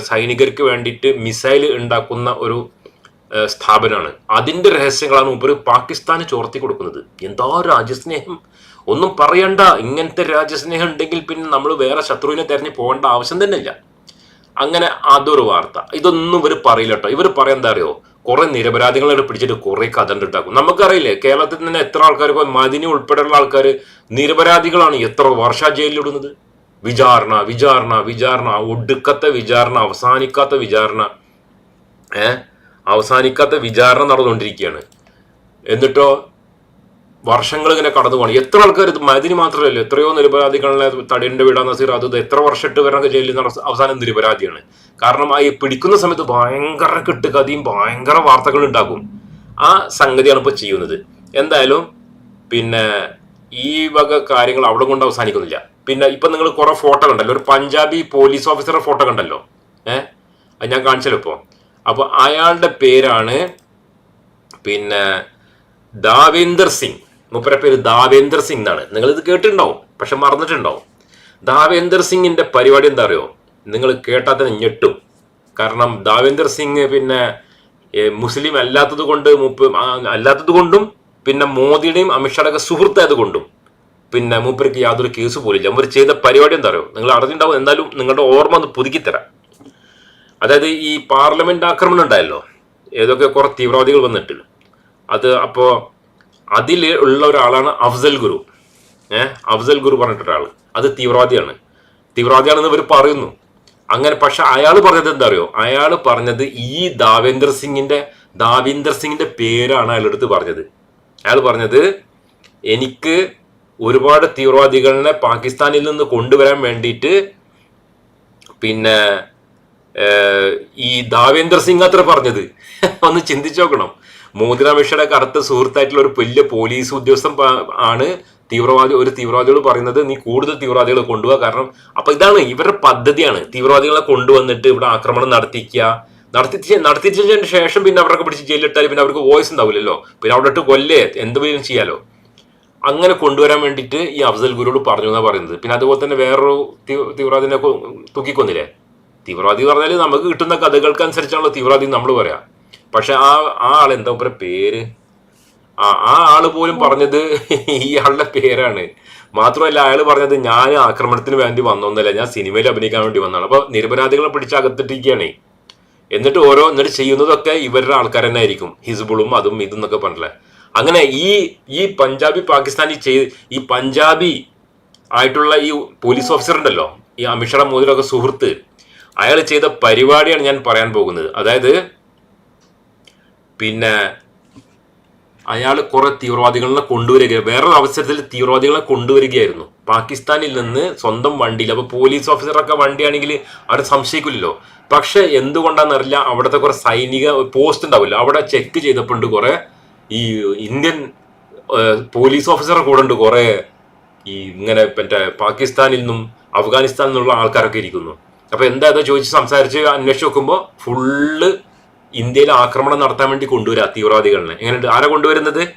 സൈനികർക്ക് വേണ്ടിയിട്ട് മിസൈൽ ഉണ്ടാക്കുന്ന ഒരു സ്ഥാപനമാണ് അതിന്റെ രഹസ്യങ്ങളാണ് മുമ്പ് പാകിസ്ഥാന് ചോർത്തി കൊടുക്കുന്നത്. എന്താ രാജ്യസ്നേഹം? ഒന്നും പറയണ്ട. ഇങ്ങനത്തെ രാജ്യസ്നേഹം ഉണ്ടെങ്കിൽ പിന്നെ നമ്മൾ വേറെ ശത്രുവിനെ തിരഞ്ഞു പോകേണ്ട ആവശ്യം തന്നെ ഇല്ല. അങ്ങനെ അതൊരു വാർത്ത. ഇതൊന്നും ഇവർ പറയില്ല കേട്ടോ. ഇവർ പറയാൻ എന്താ അറിയോ? കുറെ നിരപരാധികളെ പിടിച്ചിട്ട് കുറെ കഥ ഉണ്ടാക്കും നമുക്കറിയില്ലേ കേരളത്തിൽ തന്നെ എത്ര ആൾക്കാർ മദിനി ഉൾപ്പെടെയുള്ള ആൾക്കാർ നിരപരാധികളാണ് എത്ര വർഷ ജയിലിലിടുന്നത് വിചാരണ വിചാരണ വിചാരണ ഒടുക്കത്തെ വിചാരണ അവസാനിക്കാത്ത വിചാരണ. ഏ? അവസാനിക്കാത്ത വിചാരണ നടന്നുകൊണ്ടിരിക്കുകയാണ്. എന്നിട്ടോ വർഷങ്ങൾ ഇങ്ങനെ കടന്നു പോകണം. എത്ര ആൾക്കാർ ഇത് മതിന് മാത്രമല്ല എത്രയോ നിരപരാധികളെ തടിയുടെ വീടാ നസീർ. അത് എത്ര വർഷമിട്ട് വരണ ജയിലിൽ നിന്ന് അവസാനം നിരപരാധിയാണ്. കാരണം ആ പിടിക്കുന്ന സമയത്ത് ഭയങ്കര കെട്ടുകഥയും ഭയങ്കര വാർത്തകൾ ഉണ്ടാക്കും ആ സംഗതിയാണ് ഇപ്പൊ ചെയ്യുന്നത്. എന്തായാലും പിന്നെ ഈ വക കാര്യങ്ങൾ അവിടെ കൊണ്ട് അവസാനിക്കുന്നില്ല. പിന്നെ ഇപ്പൊ നിങ്ങൾ കുറെ ഫോട്ടോ കണ്ടല്ലോ. ഒരു പഞ്ചാബി പോലീസ് ഓഫീസറുടെ ഫോട്ടോ കണ്ടല്ലോ. ഏഹ് അത് ഞാൻ കാണിച്ചല്ലോ ഇപ്പോ. അപ്പൊ അയാളുടെ പേരാണ് പിന്നെ ദാവേന്ദർ സിംഗ്. മുപ്പരെ പേര് ദാവേന്ദർ സിംഗ് എന്നാണ്. ഇത് കേട്ടിട്ടുണ്ടാവും പക്ഷെ മറന്നിട്ടുണ്ടാവും. ദാവേന്ദർ സിംഗിന്റെ പരിപാടി എന്താ അറിയോ? നിങ്ങൾ കേട്ടാൽ തന്നെ ഞെട്ടും. കാരണം ദാവേന്ദർ സിംഗ് പിന്നെ മുസ്ലിം അല്ലാത്തത് കൊണ്ട് മൂപ്പ് അല്ലാത്തത് കൊണ്ടും പിന്നെ മോദിയുടെയും അമിത്ഷായുടെ സുഹൃത്തായത് കൊണ്ടും പിന്നെ മൂപ്പർക്ക് യാതൊരു കേസ് പോലില്ല. മൂപ്പർ ചെയ്ത പരിപാടി എന്താ അറിയോ? നിങ്ങൾ അറിഞ്ഞിട്ടുണ്ടാവും. എന്നാലും നിങ്ങളുടെ ഓർമ്മ ഒന്ന് പുതുക്കി തരാം അതായത് ഈ പാർലമെന്റ് ആക്രമണം ഉണ്ടായല്ലോ? ഏതൊക്കെ കുറെ തീവ്രവാദികൾ വന്നിട്ട് അത് അപ്പോ അതിൽ ഉള്ള ഒരാളാണ് അഫ്സൽ ഗുരു. ഏഹ് അഫ്സൽ ഗുരു പറഞ്ഞിട്ടൊരാൾ അത് തീവ്രവാദിയാണ്. തീവ്രവാദിയാണെന്ന് ഇവർ പറയുന്നു. അങ്ങനെ പക്ഷെ അയാൾ പറഞ്ഞത് എന്താ അറിയോ അയാൾ പറഞ്ഞത് ഈ ദാവേന്ദർ സിംഗിന്റെ ദാവീന്ദർ സിംഗിന്റെ പേരാണ് അയാളെടുത്ത് പറഞ്ഞത്. അയാൾ പറഞ്ഞത് എനിക്ക് ഒരുപാട് തീവ്രവാദികളെ പാകിസ്ഥാനിൽ നിന്ന് കൊണ്ടുവരാൻ വേണ്ടിയിട്ട് പിന്നെ ഈ ദാവേന്ദ്ര സിംഗ് അത്ര പറഞ്ഞത്. ഒന്ന് ചിന്തിച്ചു നോക്കണം. മോദിന അമിത്ഷയുടെ കറുത്ത സുഹൃത്തായിട്ടുള്ള ഒരു വലിയ പോലീസ് ഉദ്യോഗസ്ഥൻ ആണ് തീവ്രവാദി ഒരു തീവ്രവാദികൾ പറയുന്നത് നീ കൂടുതൽ തീവ്രവാദികളെ കൊണ്ടുപോകുക കാരണം അപ്പൊ ഇതാണ് ഇവരുടെ പദ്ധതിയാണ്. തീവ്രവാദികളെ കൊണ്ടുവന്നിട്ട് ഇവിടെ ആക്രമണം നടത്തിക്കുക. നടത്തി നടത്തിച്ചതിന് ശേഷം പിന്നെ അവരൊക്കെ പിടിച്ച് ജയിലിട്ടാൽ പിന്നെ അവർക്ക് വോയിസ് ഉണ്ടാവില്ലല്ലോ. പിന്നെ അവിടെ ഇട്ട് കൊല്ലേ? എന്തുപോലും ചെയ്യാലോ. അങ്ങനെ കൊണ്ടുവരാൻ വേണ്ടിയിട്ട് ഈ അഫ്സൽ ഗുരുവോട് പറഞ്ഞു എന്നാണ് പറയുന്നത്. പിന്നെ അതുപോലെ തന്നെ വേറൊരു തീവ്രവാദിനെ തൂക്കിക്കൊന്നില്ലേ? തീവ്രവാദി പറഞ്ഞാൽ നമുക്ക് കിട്ടുന്ന കഥകൾക്ക് അനുസരിച്ചാണല്ലോ തീവ്രവാദി നമ്മൾ പറയാം. പക്ഷെ ആ ആ ആൾ എന്താ പറയുക പേര്? ആ ആ ആൾ പോലും പറഞ്ഞത് ഈ ആളുടെ പേരാണ്. മാത്രമല്ല അയാൾ പറഞ്ഞത് ഞാൻ ആക്രമണത്തിന് വേണ്ടി വന്നൊന്നല്ല ഞാൻ സിനിമയിൽ അഭിനയിക്കാൻ വേണ്ടി വന്നതാണ്. അപ്പൊ നിരപരാധികളെ പിടിച്ച് അകത്തിട്ടിരിക്കുകയാണേ. എന്നിട്ട് ഓരോ എന്നിട്ട് ചെയ്യുന്നതൊക്കെ ഇവരുടെ ആൾക്കാർ തന്നെ ആയിരിക്കും ഹിസ്ബുളും അതും ഇതും എന്നൊക്കെ പറഞ്ഞില്ലേ. അങ്ങനെ ഈ ഈ പഞ്ചാബി പാകിസ്ഥാനി ചെയ്ത് ഈ പഞ്ചാബി ആയിട്ടുള്ള ഈ പോലീസ് ഓഫീസർ ഉണ്ടല്ലോ ഈ അമിത്ഷാ മോദിയുടെ സുഹൃത്ത് അയാൾ ചെയ്ത പരിപാടിയാണ് ഞാൻ പറയാൻ പോകുന്നത്. അതായത് പിന്നെ അയാൾ കുറെ തീവ്രവാദികളെ കൊണ്ടുവരിക വേറൊരു അവസരത്തിൽ തീവ്രവാദികളെ കൊണ്ടുവരികയായിരുന്നു. പാകിസ്ഥാനിൽ നിന്ന് സ്വന്തം വണ്ടിയിൽ അപ്പൊ പോലീസ് ഓഫീസറൊക്കെ വണ്ടിയാണെങ്കിൽ അവർ സംശയിക്കില്ലല്ലോ. പക്ഷെ എന്തുകൊണ്ടാണെന്നറിയില്ല അവിടുത്തെ കുറെ സൈനിക പോസ്റ്റ് ഉണ്ടാവില്ല. അവിടെ ചെക്ക് ചെയ്തപ്പോണ്ട് കുറെ ഈ ഇന്ത്യൻ പോലീസ് ഓഫീസറെ കൂടെ ഉണ്ട് കുറെ ഈ ഇങ്ങനെ മറ്റേ പാകിസ്ഥാനിൽ നിന്നും അഫ്ഗാനിസ്ഥാനിൽ നിന്നുള്ള ആൾക്കാരൊക്കെ ഇരിക്കുന്നു. അപ്പൊ എന്താ അത് ചോദിച്ച് സംസാരിച്ച് അന്വേഷിച്ച് നോക്കുമ്പോൾ ഫുള്ള് ഇന്ത്യയിൽ ആക്രമണം നടത്താൻ വേണ്ടി കൊണ്ടുവരാ തീവ്രവാദികളെ. എങ്ങനെയുണ്ട്? ആരാ കൊണ്ടുവരുന്നത്?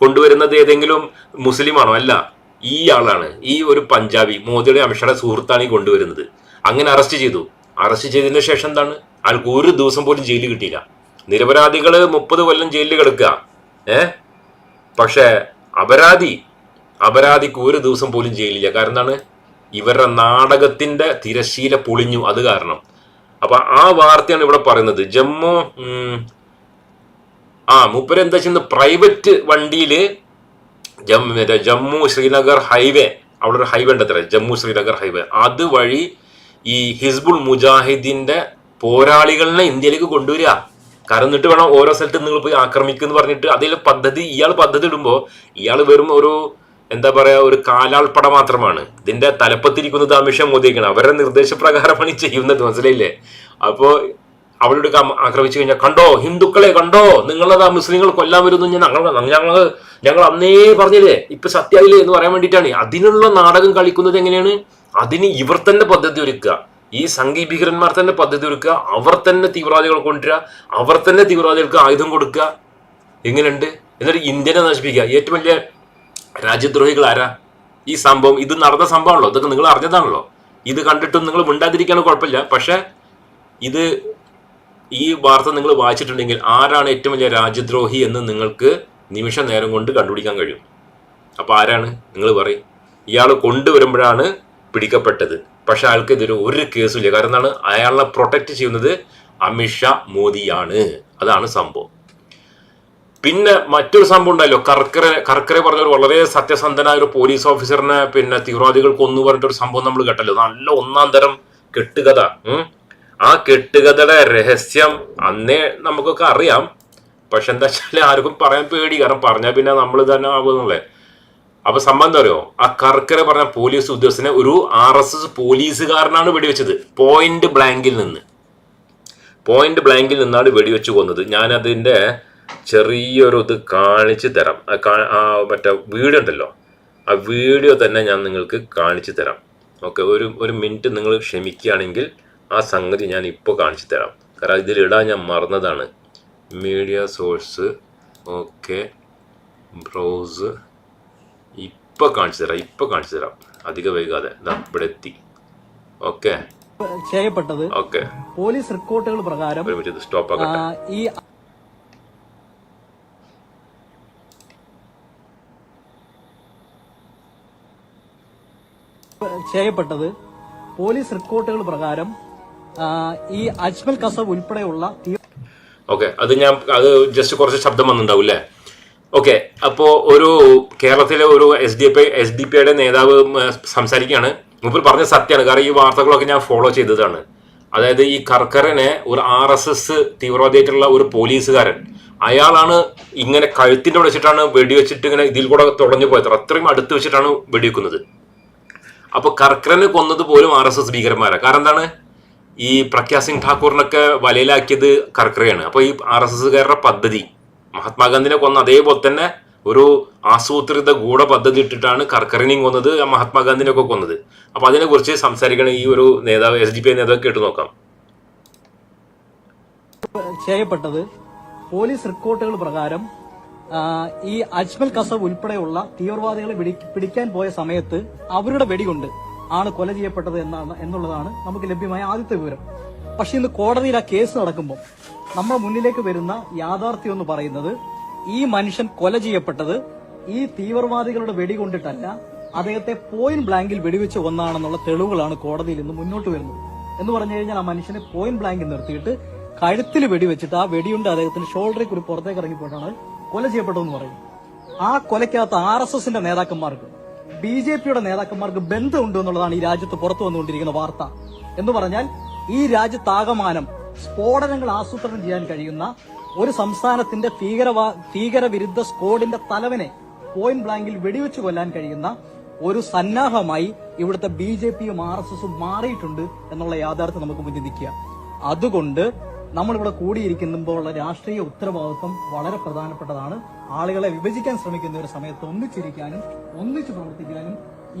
കൊണ്ടുവരുന്നത് ഏതെങ്കിലും മുസ്ലിമാണോ? അല്ല ഈ ആളാണ്. ഈ ഒരു പഞ്ചാബി മോദിയുടെ അമിഷയുടെ സുഹൃത്താണ് ഈ കൊണ്ടുവരുന്നത്. അങ്ങനെ അറസ്റ്റ് ചെയ്തു. അറസ്റ്റ് ചെയ്തതിന് ശേഷം എന്താണ്? ആൾക്ക് ഒരു ദിവസം പോലും ജയിലിൽ കിട്ടിയില്ല. നിരപരാധികൾ മുപ്പത് കൊല്ലം ജയിലിൽ കിടക്കുക. ഏ? പക്ഷേ അപരാധി അപരാധിക്ക് ഒരു ദിവസം പോലും ജയിലില്ല. കാരണം എന്താണ്? ഇവരുടെ നാടകത്തിന്റെ തിരശീല പൊളിഞ്ഞു അത് കാരണം. അപ്പൊ ആ വാർത്തയാണ് ഇവിടെ പറയുന്നത്. ജമ്മു ആ മൂപ്പര് എന്താ ചെയ്യുന്നത്? പ്രൈവറ്റ് വണ്ടിയിൽ ജമ്മു ശ്രീനഗർ ഹൈവേ അവിടെ ഒരു ഹൈവേ ഉണ്ട് ജമ്മു ശ്രീനഗർ ഹൈവേ. അതുവഴി ഈ ഹിസ്ബുൾ മുജാഹിദിന്റെ പോരാളികളെ ഇന്ത്യയിലേക്ക് കൊണ്ടുവരിക. കാരണം വേണം ഓരോ സ്ഥലത്ത് നിങ്ങൾ പോയി ആക്രമിക്കുന്നു പറഞ്ഞിട്ട് അതിൽ പദ്ധതി ഇയാൾ പദ്ധതി ഇടുമ്പോൾ ഇയാൾ വെറും ഒരു എന്താ പറയാ ഒരു കാലാൾപ്പട മാത്രമാണ്. ഇതിന്റെ തലപ്പത്തിരിക്കുന്നത് അമിഷ മോദിയൊക്കെയാണ് അവരുടെ നിർദ്ദേശപ്രകാരമാണ് ഈ ചെയ്യുന്നത് മനസ്സിലായില്ലേ? അപ്പോ അവളോട് ആക്രമിച്ചു കഴിഞ്ഞാൽ കണ്ടോ ഹിന്ദുക്കളെ കണ്ടോ നിങ്ങളത് ആ മുസ്ലിങ്ങൾ കൊല്ലാൻ വരുന്നു ഞങ്ങൾ ഞങ്ങൾ ഞങ്ങൾ അന്നേ പറഞ്ഞില്ലേ ഇപ്പൊ സത്യായില്ലേ എന്ന് പറയാൻ വേണ്ടിയിട്ടാണ്. അതിനുള്ള നാടകം കളിക്കുന്നത് എങ്ങനെയാണ്? അതിന് ഇവർ തന്നെ പദ്ധതി ഒരുക്കുക. ഈ സംഘീ ഭീകരന്മാർ തന്നെ പദ്ധതി ഒരുക്കുക. അവർ തന്നെ തീവ്രവാദികൾ കൊണ്ടുവരിക. അവർ തന്നെ തീവ്രവാദികൾക്ക് ആയുധം കൊടുക്കുക. എങ്ങനെയുണ്ട്? എന്നിട്ട് ഇന്ത്യനെ നശിപ്പിക്കുക. ഏറ്റവും വലിയ രാജ്യദ്രോഹികൾ ആരാ ഈ സംഭവം ഇത് നടന്ന സംഭവമാണല്ലോ. ഇതൊക്കെ നിങ്ങൾ അറിഞ്ഞതാണല്ലോ. ഇത് കണ്ടിട്ടും നിങ്ങൾ മിണ്ടാതിരിക്കാൻ കുഴപ്പമില്ല. പക്ഷെ ഇത് ഈ വാർത്ത നിങ്ങൾ വായിച്ചിട്ടുണ്ടെങ്കിൽ ആരാണ് ഏറ്റവും വലിയ രാജ്യദ്രോഹി എന്ന് നിങ്ങൾക്ക് നിമിഷ നേരം കൊണ്ട് കണ്ടുപിടിക്കാൻ കഴിയും. അപ്പൊ ആരാണ്? നിങ്ങൾ പറയും. ഇയാൾ കൊണ്ടുവരുമ്പോഴാണ് പിടിക്കപ്പെട്ടത്. പക്ഷെ അയാൾക്ക് ഇതൊരു ഒരു കേസും ഇല്ല. കാരണം എന്താണ്? അയാളെ പ്രൊട്ടക്ട് ചെയ്യുന്നത് അമിത്ഷാ മോദിയാണ്. അതാണ് സംഭവം. പിന്നെ മറ്റൊരു സംഭവം ഉണ്ടല്ലോ കർക്കര കർക്കര പറഞ്ഞ ഒരു വളരെ സത്യസന്ധനായ ഒരു പോലീസ് ഓഫീസറിനെ പിന്നെ തീവ്രവാദികൾ കൊന്നു പറഞ്ഞിട്ട് ഒരു സംഭവം നമ്മൾ കേട്ടല്ലോ. നല്ല ഒന്നാം തരം കെട്ടുകഥ. ആ കെട്ടുകഥയുടെ രഹസ്യം അന്നേ നമുക്കൊക്കെ അറിയാം. പക്ഷെ എന്താ വെച്ചാൽ ആർക്കും പറയാൻ പേടി. കാരണം പറഞ്ഞാൽ പിന്നെ നമ്മൾ തന്നെ ആവുന്നല്ലേ അപ്പൊ സംബന്ധം അറിയോ? ആ കർക്കര പറഞ്ഞ പോലീസ് ഉദ്യോഗസ്ഥനെ ഒരു ആർ എസ് എസ് പോലീസുകാരനാണ് വെടിവെച്ചത്. പോയിന്റ് ബ്ലാങ്കിൽ നിന്ന്. പോയിന്റ് ബ്ലാങ്കിൽ നിന്നാണ് വെടിവെച്ച് കൊന്നത്. ഞാൻ അതിന്റെ ചെറിയൊരു ഇത് കാണിച്ചു തരാം. ആ മറ്റേ വീഡിയോ ഉണ്ടല്ലോ ആ വീഡിയോ തന്നെ ഞാൻ നിങ്ങൾക്ക് കാണിച്ചു തരാം. ഓക്കെ ഒരു ഒരു മിനിറ്റ് നിങ്ങൾ ക്ഷമിക്കുകയാണെങ്കിൽ ആ സംഗതി ഞാൻ ഇപ്പോൾ കാണിച്ചു തരാം. കാരണം ഇതിലിടാൻ ഞാൻ മറന്നതാണ്. Media source okay browse. ഇപ്പോൾ കാണിച്ചു തരാം ഇപ്പൊ കാണിച്ചു തരാം. അധികം വൈകാതെ ഇവിടെ എത്തി. ഓക്കെ. ചെയ്യപ്പെട്ടത് ഓക്കെ. പോലീസ് റിപ്പോർട്ടുകൾ പ്രകാരം സ്റ്റോപ്പ് ആക്കട്ടെ ഈ ചെയ്യപ്പെട്ടത്. പോലീസ് റിപ്പോർട്ടുകൾ പ്രകാരം ഈ അജ്മൽ കസബ് ഉൾപ്പെടെയുള്ള ഓക്കെ അത് ഞാൻ അത് ജസ്റ്റ് കുറച്ച് ശബ്ദം വന്നിട്ടുണ്ടാവും അല്ലേ ഓക്കെ അപ്പോ ഒരു കേരളത്തിലെ ഒരു S D P S D പിയുടെ നേതാവ് സംസാരിക്കുകയാണ്. മുമ്പിൽ പറഞ്ഞ സത്യമാണ്. കാരണം ഈ വാർത്തകളൊക്കെ ഞാൻ ഫോളോ ചെയ്തതാണ്. അതായത് ഈ കർക്കരനെ ഒരു ആർ എസ് എസ് തീവ്രവാദിയായിട്ടുള്ള ഒരു പോലീസുകാരൻ അയാളാണ് ഇങ്ങനെ കഴുത്തിന്റെ വെച്ചിട്ടാണ് വെടിവെച്ചിട്ട് ഇങ്ങനെ ഇതിൽ കൂടെ തുടഞ്ഞു പോയത്. അത്രയും അടുത്ത് വെച്ചിട്ടാണ് വെടിവെക്കുന്നത്. അപ്പൊ കർക്കരനെ കൊന്നത് പോലും ആർ എസ് എസ് ഭീകരന്മാരാണ് കാരണം എന്താണ്? ഈ പ്രഖ്യാ സിംഗ് ഠാക്കൂറിനൊക്കെ വലയിലാക്കിയത് കർക്കരയാണ്. അപ്പൊ ഈ ആർ എസ് എസ്സുകാരുടെ പദ്ധതി മഹാത്മാഗാന്ധിനെ കൊന്ന അതേപോലെ തന്നെ ഒരു ആസൂത്രിത ഗൂഢ പദ്ധതി ഇട്ടിട്ടാണ് കർക്കരനെയും കൊന്നത് മഹാത്മാഗാന്ധിനെ ഒക്കെ കൊന്നത്. അപ്പൊ അതിനെ കുറിച്ച് സംസാരിക്കണ ഈ ഒരു നേതാവ് എസ് ഡി പി നേതാവ് കേട്ടു നോക്കാം. ചെയ്യപ്പെട്ടത് പോലീസ് റിപ്പോർട്ടുകൾ പ്രകാരം ഈ അജ്മൽ കസബ് ഉൾപ്പെടെയുള്ള തീവ്രവാദികളെ പിടിക്കാൻ പോയ സമയത്ത് അവരുടെ വെടികൊണ്ട് ആണ് കൊല ചെയ്യപ്പെട്ടത് എന്നാണ് എന്നുള്ളതാണ് നമുക്ക് ലഭ്യമായ ആദ്യത്തെ വിവരം. പക്ഷെ ഇന്ന് കോടതിയിൽ ആ കേസ് നടക്കുമ്പോൾ നമ്മുടെ മുന്നിലേക്ക് വരുന്ന യാഥാർത്ഥ്യം എന്ന് പറയുന്നത് ഈ മനുഷ്യൻ കൊല ചെയ്യപ്പെട്ടത് ഈ തീവ്രവാദികളുടെ വെടികൊണ്ടിട്ടല്ല അദ്ദേഹത്തെ പോയിന്റ് ബ്ലാങ്കിൽ വെടിവെച്ച് ഒന്നാണെന്നുള്ള തെളിവുകളാണ് കോടതിയിൽ നിന്ന് മുന്നോട്ട് വരുന്നത്. എന്ന് പറഞ്ഞു കഴിഞ്ഞാൽ ആ മനുഷ്യനെ പോയിന്റ് ബ്ലാങ്കിൽ നിർത്തിയിട്ട് കഴുത്തിൽ വെടിവെച്ചിട്ട് ആ വെടിയുണ്ട് അദ്ദേഹത്തിന്റെ ഷോൾഡറിൽ കൂടി പുറത്തേക്ക് ഇറങ്ങിപ്പോയിട്ടാണ് കൊല ചെയ്യപ്പെട്ടു എന്ന് പറയും. ആ കൊലയ്ക്കകത്ത് ആർ എസ് എസിന്റെ നേതാക്കന്മാർക്ക് ബി ജെ പിയുടെ നേതാക്കന്മാർക്ക് ബന്ധമുണ്ട് എന്നുള്ളതാണ് ഈ രാജ്യത്ത് പുറത്തു വന്നുകൊണ്ടിരിക്കുന്ന വാർത്ത. എന്ന് പറഞ്ഞാൽ ഈ രാജ്യത്താകമാനം സ്ഫോടനങ്ങൾ ആസൂത്രണം ചെയ്യാൻ കഴിയുന്ന ഒരു സംസ്ഥാനത്തിന്റെ ഭീകരവാ ഭീകരവിരുദ്ധ സ്ക്വാഡിന്റെ തലവനെ പോയിന്റ് ബ്ലാങ്കിൽ വെടിവെച്ച് കൊല്ലാൻ കഴിയുന്ന ഒരു സന്നാഹമായി ഇവിടുത്തെ ബി ജെ പിയും ആർ എസ് എസും മാറിയിട്ടുണ്ട് എന്നുള്ള യാഥാർത്ഥ്യം നമുക്ക് മുന്നിൽ നിൽക്കുക. അതുകൊണ്ട് നമ്മളിവിടെ കൂടിയിരിക്കുമ്പോൾ ഉള്ള രാഷ്ട്രീയ ഉത്തരവാദിത്വം വളരെ പ്രധാനപ്പെട്ടതാണ്. ആളുകളെ വിഭജിക്കാൻ ശ്രമിക്കുന്ന ഒരു സമയത്ത് ഒന്നിച്ചിരിക്കാനും ഒന്നിച്ചു പ്രവർത്തിക്കാനും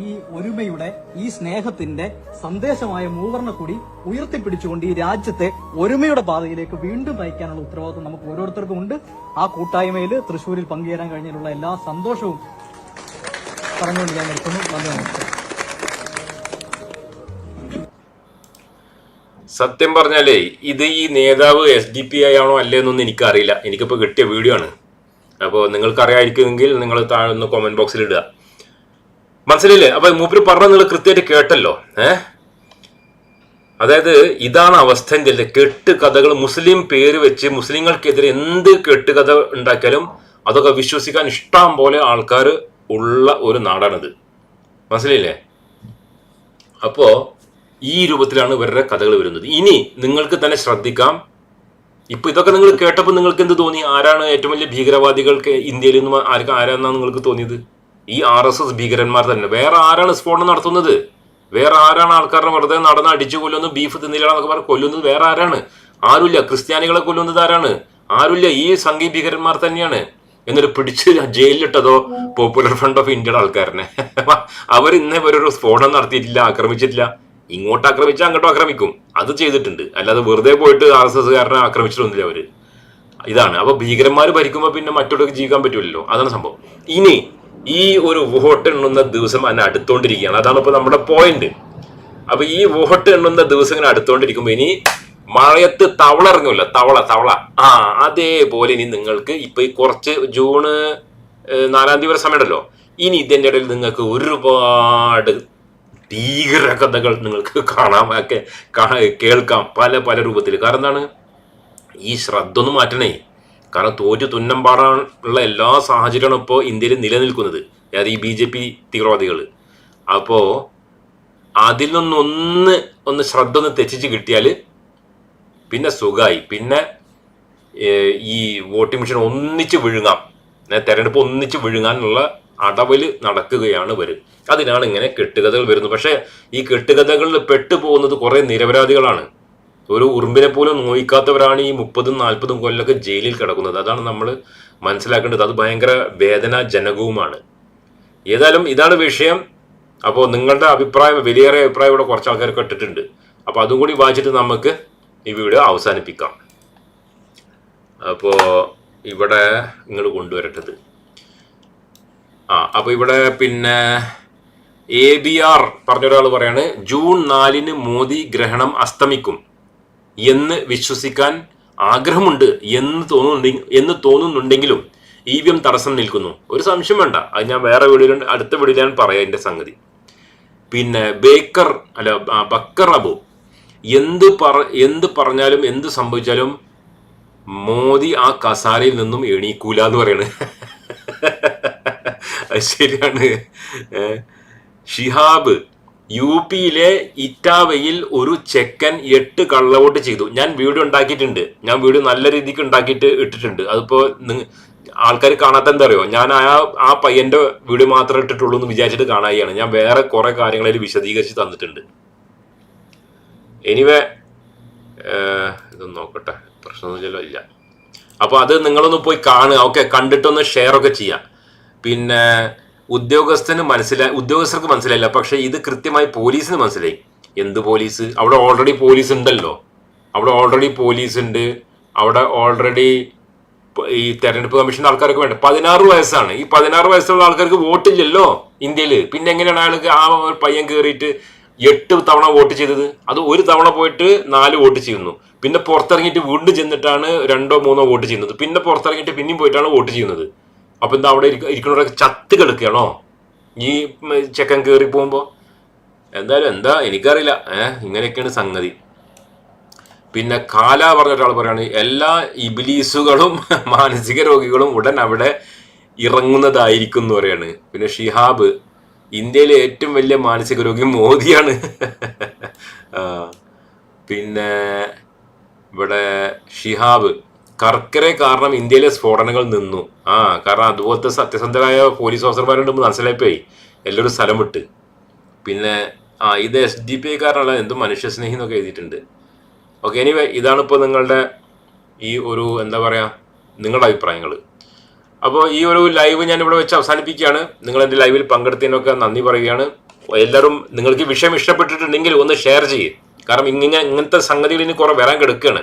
ഈ ഒരുമയുടെ ഈ സ്നേഹത്തിന്റെ സന്ദേശമായ മൂവർണ കൂടി ഉയർത്തിപ്പിടിച്ചുകൊണ്ട് ഈ രാജ്യത്തെ ഒരുമയുടെ പാതയിലേക്ക് വീണ്ടും നയിക്കാനുള്ള ഉത്തരവാദിത്വം നമുക്ക് ഓരോരുത്തർക്കും ഉണ്ട്. ആ കൂട്ടായ്മയിൽ തൃശ്ശൂരിൽ പങ്കുചേരാൻ കഴിഞ്ഞതിലുള്ള എല്ലാ സന്തോഷവും പറഞ്ഞുകൊണ്ട് ഞാൻ നിർത്തുന്നു. നന്ദി നമസ്കാരം. സത്യം പറഞ്ഞാലേ ഇത് ഈ നേതാവ് എസ് ഡി പി ആണോ അല്ലേ എന്നൊന്നും എനിക്കറിയില്ല. എനിക്കിപ്പോൾ കിട്ടിയ വീഡിയോ ആണ്. അപ്പോൾ നിങ്ങൾക്ക് അറിയാമായിരിക്കുമെങ്കിൽ നിങ്ങൾ താഴെ ഒന്ന് കോമെന്റ് ബോക്സിൽ ഇടുക. മനസ്സിലായില്ലേ? അപ്പൊ മൂപ്പര് പറഞ്ഞ നിങ്ങൾ കൃത്യമായിട്ട് കേട്ടല്ലോ. ഏഹ് അതായത് ഇതാണ് അവസ്ഥ എന്റെ കെട്ട് കഥകൾ മുസ്ലിം പേര് വെച്ച് മുസ്ലിങ്ങൾക്കെതിരെ എന്ത് കെട്ടുകഥ ഉണ്ടാക്കിയാലും അതൊക്കെ വിശ്വസിക്കാൻ ഇഷ്ടം പോലെ ആൾക്കാർ ഉള്ള ഒരു നാടാണിത്. മനസ്സിലായില്ലേ? അപ്പോ ഈ രൂപത്തിലാണ് ഇവരുടെ കഥകൾ വരുന്നത്. ഇനി നിങ്ങൾക്ക് തന്നെ ശ്രദ്ധിക്കാം. ഇപ്പൊ ഇതൊക്കെ നിങ്ങൾ കേട്ടപ്പോൾ നിങ്ങൾക്ക് എന്ത് തോന്നി? ആരാണ് ഏറ്റവും വലിയ ഭീകരവാദികൾക്ക് ഇന്ത്യയിൽ നിന്ന് ആർക്ക് ആരാന്നാണ് നിങ്ങൾക്ക് തോന്നിയത്? ഈ ആർ എസ് എസ് ഭീകരന്മാർ തന്നെ. വേറെ ആരാണ് സ്ഫോടനം നടത്തുന്നത്? വേറെ ആരാണ് ആൾക്കാരുടെ വെറുതെ നടന്ന് അടിച്ചു കൊല്ലുന്നു ബീഫ് തിന്നിലാണെന്നൊക്കെ പറഞ്ഞ് കൊല്ലുന്നത് വേറെ ആരാണ്? ആരുമില്ല. ക്രിസ്ത്യാനികളെ കൊല്ലുന്നത് ആരാണ്? ആരുമില്ല. ഈ സംഘീയ ഭീകരന്മാർ തന്നെയാണ്. എന്നിട്ട് പിടിച്ച് ജയിലിലിട്ടതോ പോപ്പുലർ ഫ്രണ്ട് ഓഫ് ഇന്ത്യയുടെ ആൾക്കാരനെ. അവർ ഇന്നേ വരെ ഒരു സ്ഫോടനം നടത്തിയിട്ടില്ല ആക്രമിച്ചിട്ടില്ല. ഇങ്ങോട്ട് ആക്രമിച്ചാൽ അങ്ങോട്ടും ആക്രമിക്കും. അത് ചെയ്തിട്ടുണ്ട്. അല്ലാതെ വെറുതെ പോയിട്ട് ആർ എസ് എസ്കാരനെ ആക്രമിച്ചിട്ടൊന്നുമില്ല അവർ. ഇതാണ്. അപ്പൊ ഭീകരന്മാർ ഭരിക്കുമ്പോൾ പിന്നെ മറ്റുള്ളവർക്ക് ജീവിക്കാൻ പറ്റില്ലല്ലോ അതാണ് സംഭവം. ഇനി ഈ ഒരു വോട്ട് എണ്ണുന്ന ദിവസം അതിനെ അടുത്തോണ്ടിരിക്കുകയാണ്. അതാണ് ഇപ്പൊ നമ്മുടെ പോയിന്റ് അപ്പൊ ഈ വോട്ട് എണ്ണുന്ന ദിവസം ഇങ്ങനെ അടുത്തോണ്ടിരിക്കുമ്പോൾ ഇനി മഴയത്ത് തവള ഇറങ്ങുമല്ലോ തവള തവള. ആ അതേപോലെ ഇനി നിങ്ങൾക്ക് ഇപ്പൊ ഈ കുറച്ച് ഏഹ്, നാലാം തീയതി വരെ സമയമുണ്ടല്ലോ. ഇനി ഇതിന്റെ ഇടയിൽ നിങ്ങൾക്ക് ഒരുപാട് ഭീകര കഥകൾ നിങ്ങൾക്ക് കാണാം ഒക്കെ കേൾക്കാം പല പല രൂപത്തിൽ. കാരണം എന്താണ്? ഈ ശ്രദ്ധ ഒന്ന് മാറ്റണേ. കാരണം തോറ്റു തുന്നം പാടാനുള്ള എല്ലാ സാഹചര്യമാണ് ഇപ്പോൾ ഇന്ത്യയിൽ നിലനിൽക്കുന്നത്. അതായത് ഈ ബി ജെ പി തീവ്രവാദികൾ. അപ്പോൾ അതിൽ നിന്നൊന്ന് ഒന്ന് ശ്രദ്ധ ഒന്ന് തെറ്റിച്ച് കിട്ടിയാൽ പിന്നെ സുഖമായി പിന്നെ ഈ വോട്ടിംഗ് മെഷീൻ ഒന്നിച്ച് വിഴുങ്ങാം. തെരഞ്ഞെടുപ്പ് ഒന്നിച്ച് വിഴുങ്ങാനുള്ള അടവൽ നടക്കുകയാണ് വരും. അതിനാണ് ഇങ്ങനെ കെട്ടുകഥകൾ വരുന്നത്. പക്ഷേ ഈ കെട്ടുകഥകളിൽ പെട്ടുപോകുന്നത് കുറെ നിരപരാധികളാണ്. ഒരു ഉറുമ്പിനെ പോലും നോയിക്കാത്തവരാണ് ഈ മുപ്പതും നാൽപ്പതും കൊല്ലൊക്കെ ജയിലിൽ കിടക്കുന്നത്. അതാണ് നമ്മൾ മനസ്സിലാക്കേണ്ടത്. അത് ഭയങ്കര വേദനാജനകവുമാണ്. ഏതായാലും ഇതാണ് വിഷയം. അപ്പോൾ നിങ്ങളുടെ അഭിപ്രായം വലിയേറെ അഭിപ്രായം ഇവിടെ കുറച്ച് ആൾക്കാരൊക്കെ ഇട്ടിട്ടുണ്ട്. അപ്പോൾ അതും കൂടി വായിച്ചിട്ട് നമുക്ക് ഈ വീഡിയോ അവസാനിപ്പിക്കാം. അപ്പോൾ ഇവിടെ നിങ്ങൾ കൊണ്ടുവരട്ടത്. ആ അപ്പോൾ ഇവിടെ പിന്നെ എ ബി ആർ പറഞ്ഞൊരാൾ പറയാണ് ജൂൺ നാലിന് മോദി ഗ്രഹണം അസ്തമിക്കും എന്ന് വിശ്വസിക്കാൻ ആഗ്രഹമുണ്ട് എന്ന് തോന്നുന്നുണ്ടെങ്കിൽ എന്ന് തോന്നുന്നുണ്ടെങ്കിലും ഇ വി എം തടസ്സം നിൽക്കുന്നു. ഒരു സംശയം വേണ്ട അത് ഞാൻ വേറെ വീഡിയോയിൽ അടുത്ത വീഡിയോയിൽ പറയാം എന്റെ സംഗതി. പിന്നെ ബേക്കർ അല്ല ബക്കർ അബു എന്ത് പറ എന്ത് പറഞ്ഞാലും എന്ത് സംഭവിച്ചാലും മോദി ആ കസാരയിൽ നിന്നും എണീക്കൂല എന്ന് പറയണ്. അത് ശരിയാണ്. ഷിഹാബ് യു പിയിലെ ഇറ്റാവയിൽ ഒരു ചെക്കൻ എട്ട് കള്ളവോട്ട് ചെയ്തു. ഞാൻ വീഡിയോ ഉണ്ടാക്കിയിട്ടുണ്ട്. ഞാൻ വീഡിയോ നല്ല രീതിക്ക് ഉണ്ടാക്കിയിട്ട് ഇട്ടിട്ടുണ്ട്. അതിപ്പോ ആൾക്കാർ കാണാത്ത എന്താ അറിയോ? ഞാൻ ആ ആ പയ്യന്റെ വീഡിയോ മാത്രമേ ഇട്ടിട്ടുള്ളൂ എന്ന് വിചാരിച്ചിട്ട് കാണാതെയാണ് ഞാൻ വേറെ കുറെ കാര്യങ്ങളിൽ വിശദീകരിച്ച് തന്നിട്ടുണ്ട്. എനിവേ ഇതൊന്ന് നോക്കട്ടെ. പ്രശ്നമൊന്നുമില്ലല്ലോ ഇല്ല. അപ്പൊ അത് നിങ്ങളൊന്ന് പോയി കാണുക. ഓക്കെ കണ്ടിട്ടൊന്ന് ഷെയർ ഒക്കെ ചെയ്യാം. പിന്നെ ഉദ്യോഗസ്ഥന് മനസ്സിലായി ഉദ്യോഗസ്ഥർക്ക് മനസ്സിലായില്ല. പക്ഷെ ഇത് കൃത്യമായി പോലീസിന് മനസ്സിലായി. എന്ത് പോലീസ്? അവിടെ ഓൾറെഡി പോലീസ് ഉണ്ടല്ലോ അവിടെ ഓൾറെഡി പോലീസ് ഉണ്ട് അവിടെ ഓൾറെഡി ഈ തെരഞ്ഞെടുപ്പ് കമ്മീഷന്റെ ആൾക്കാർക്ക് വേണ്ട. പതിനാറ് വയസ്സാണ്. ഈ പതിനാറ് വയസ്സുള്ള ആൾക്കാർക്ക് വോട്ടില്ലല്ലോ ഇന്ത്യയിൽ പിന്നെ എങ്ങനെയാണ് അയാൾക്ക് ആ ഒരു പയ്യൻ കയറിയിട്ട് എട്ട് തവണ വോട്ട് ചെയ്തത്? അത് ഒരു തവണ പോയിട്ട് നാല് വോട്ട് ചെയ്യുന്നു. പിന്നെ പുറത്തിറങ്ങിയിട്ട് വീണ്ടും ചെന്നിട്ടാണ് രണ്ടോ മൂന്നോ വോട്ട് ചെയ്യുന്നത്. പിന്നെ പുറത്തിറങ്ങിയിട്ട് പിന്നെയും പോയിട്ടാണ് വോട്ട് ചെയ്യുന്നത്. അപ്പൊ എന്താ അവിടെ ഇരിക്കണവരൊക്കെ ചത്ത് കിടക്കുകയാണോ? ഈ ചെക്കൻ കയറി പോകുമ്പോ? എന്തായാലും എന്താ എനിക്കറിയില്ല. ഏഹ് ഇങ്ങനെയൊക്കെയാണ് സംഗതി. പിന്നെ കാല പറഞ്ഞ ഒരാൾ പറയാണ് എല്ലാ ഇബിലീസുകളും മാനസിക രോഗികളും ഉടൻ അവിടെ ഇറങ്ങുന്നതായിരിക്കും എന്ന് പറയാണ്. പിന്നെ ഷിഹാബ് ഇന്ത്യയിലെ ഏറ്റവും വലിയ മാനസിക രോഗി മോദിയാണ്. പിന്നെ ഇവിടെ ഷിഹാബ് കർക്കരെ കാരണം ഇന്ത്യയിലെ സ്ഫോടനങ്ങൾ നിന്നു. ആ കാരണം അതുപോലത്തെ സത്യസന്ധരായ പോലീസ് ഓഫീസർമാരുണ്ട് മനസ്സിലായിപ്പോയി. എല്ലാവരും സ്ഥലം വിട്ട്. പിന്നെ ആ ഇത് എസ് ഡി പി ഐക്കാരനല്ല എന്തും മനുഷ്യസ്നേഹി എന്നൊക്കെ എഴുതിയിട്ടുണ്ട്. ഓക്കെ എനിവേ ഇതാണ് ഇപ്പോൾ നിങ്ങളുടെ ഈ ഒരു എന്താ പറയുക നിങ്ങളുടെ അഭിപ്രായങ്ങൾ. അപ്പോൾ ഈ ഒരു ലൈവ് ഞാൻ ഇവിടെ വെച്ച് അവസാനിപ്പിക്കുകയാണ്. നിങ്ങൾ എന്റെ ലൈവിൽ പങ്കെടുത്തതിനൊക്കെ നന്ദി പറയുകയാണ്. എല്ലാവരും നിങ്ങൾക്ക് വിഷയം ഇഷ്ടപ്പെട്ടിട്ടുണ്ടെങ്കിൽ ഒന്ന് ഷെയർ ചെയ്യ്. കാരണം ഇങ്ങനെ ഇങ്ങനത്തെ സംഗതികൾ ഇനി കുറേ വരാൻ കിടക്കുകയാണ്.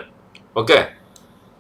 ഓക്കെ